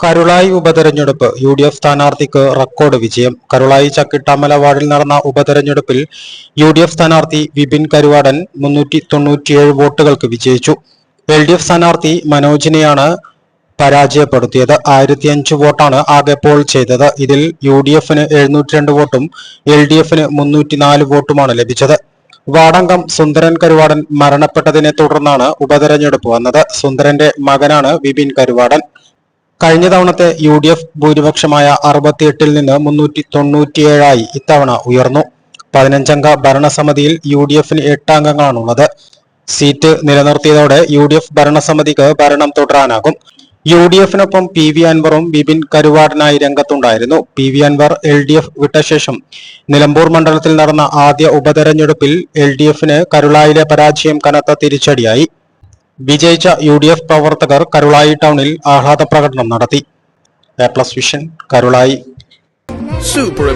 കരുളായി ഉപതെരഞ്ഞെടുപ്പ് U D F സ്ഥാനാർത്ഥിക്ക് record വിജയം. കരുളായി ചക്കിട്ടാമല വാർഡിൽ നടന്ന ഉപതെരഞ്ഞെടുപ്പിൽ യു ഡി എഫ് സ്ഥാനാർത്ഥി വിപിൻ കരുവാടൻ മുന്നൂറ്റി തൊണ്ണൂറ്റിയേഴ് വോട്ടുകൾക്ക് വിജയിച്ചു. എൽ ഡി എഫ് സ്ഥാനാർത്ഥി മനോജിനെയാണ് പരാജയപ്പെടുത്തിയത്. ആയിരത്തി അഞ്ച് വോട്ടാണ് ആകെ പോൾ ചെയ്തത്. ഇതിൽ യു ഡി എഫിന് എഴുന്നൂറ്റി രണ്ട് വോട്ടും എൽ ഡി എഫിന് മുന്നൂറ്റി നാല് വോട്ടുമാണ് ലഭിച്ചത്. വാടങ്കം സുന്ദരൻ കരുവാടൻ മരണപ്പെട്ടതിനെ തുടർന്നാണ് ഉപതെരഞ്ഞെടുപ്പ് വന്നത്. സുന്ദരന്റെ മകനാണ് വിപിൻ കരുവാടൻ. കഴിഞ്ഞ തവണത്തെ യു ഡി എഫ് ഭൂരിപക്ഷമായ അറുപത്തിയെട്ടിൽ നിന്ന് മുന്നൂറ്റി തൊണ്ണൂറ്റിയേഴായി ഇത്തവണ ഉയർന്നു. പതിനഞ്ചംഗ ഭരണസമിതിയിൽ യു ഡി എഫിന് എട്ട് അംഗങ്ങളാണുള്ളത് സീറ്റ് നിലനിർത്തിയതോടെ യു ഡി എഫ് ഭരണസമിതിക്ക് ഭരണം തുടരാനാകും. യു ഡി എഫിനൊപ്പം പി വി അൻവറും ബിപിൻ കരുവാടനായി രംഗത്തുണ്ടായിരുന്നു. P V Anvar L D F വിട്ട ശേഷം നിലമ്പൂർ മണ്ഡലത്തിൽ നടന്ന ആദ്യ ഉപതെരഞ്ഞെടുപ്പിൽ എൽ ഡി എഫിന് കരുളായിലെ പരാജയം കനത്ത തിരിച്ചടിയായി. വിജയിച്ച യു ഡി എഫ് പ്രവർത്തകർ കരുളായി ടൗണിൽ ആഹ്ലാദ പ്രകടനം നടത്തി. A plus vision Karulai. Super.